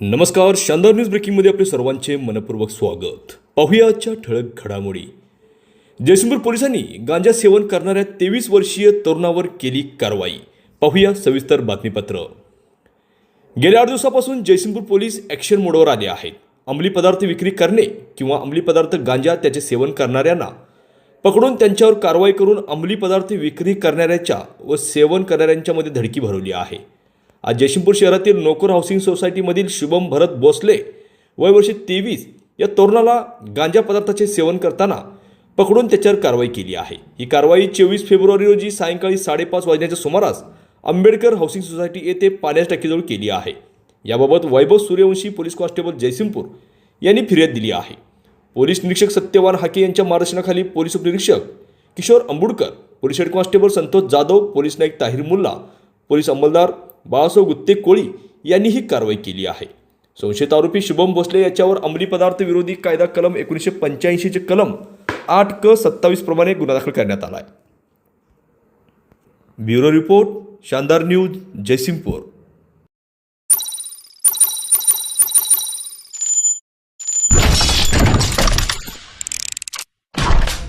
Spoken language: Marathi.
नमस्कार शानदार न्यूज ब्रेकिंगमध्ये आपले सर्वांचे मनपूर्वक स्वागत. पाहूया आजच्या ठळक घडामोडी. जयसिंगपूर पोलिसांनी गांजा सेवन करणाऱ्या तेवीस वर्षीय तरुणावर केली कारवाई. पाहूया सविस्तर बातमीपत्र. गेल्या आठ दिवसापासून जयसिंगपूर पोलीस ॲक्शन मोडवर आले आहेत. अंमली पदार्थ विक्री करणे किंवा अंमली पदार्थ गांजा त्याचे सेवन करणाऱ्यांना पकडून त्यांच्यावर कारवाई करून अंमली पदार्थ विक्री करणाऱ्याच्या व सेवन करणाऱ्यांच्यामध्ये धडकी भरवली आहे. आज जयसिंगपूर शहरातील नोकर हाऊसिंग सोसायटीमधील शुभम भरत भोसले वय वर्षे तेवीस या तरुणाला गांजा पदार्थाचे सेवन करताना पकडून त्याच्यावर कारवाई केली आहे. ही कारवाई चोवीस फेब्रुवारी रोजी सायंकाळी साडेपाच वाजण्याच्या सुमारास आंबेडकर हाऊसिंग सोसायटी येथे पाण्याच्या टाकीजवळ केली आहे. याबाबत वैभव सूर्यवंशी पोलीस कॉन्स्टेबल जयसिंगपूर यांनी फिर्याद दिली आहे. पोलीस निरीक्षक सत्यवान हाके यांच्या मार्गदर्शनाखाली पोलीस उपनिरीक्षक Kishor Ambudkar police head constable Santosh Jadhav police Naik Tahir Mulla police अंमलदार Balasaheb Gutte Koli यांनी ही कारवाई केली आहे. संशयित आरोपी शुभम भोसले याच्यावर अंमली पदार्थ विरोधी कायदा कलम एकोणीसशे पंच्याऐंशीचे कलम आठ क सत्तावीस प्रमाणे गुन्हा दाखल करण्यात आला आहे bureau report Shandar news Jaysingpur.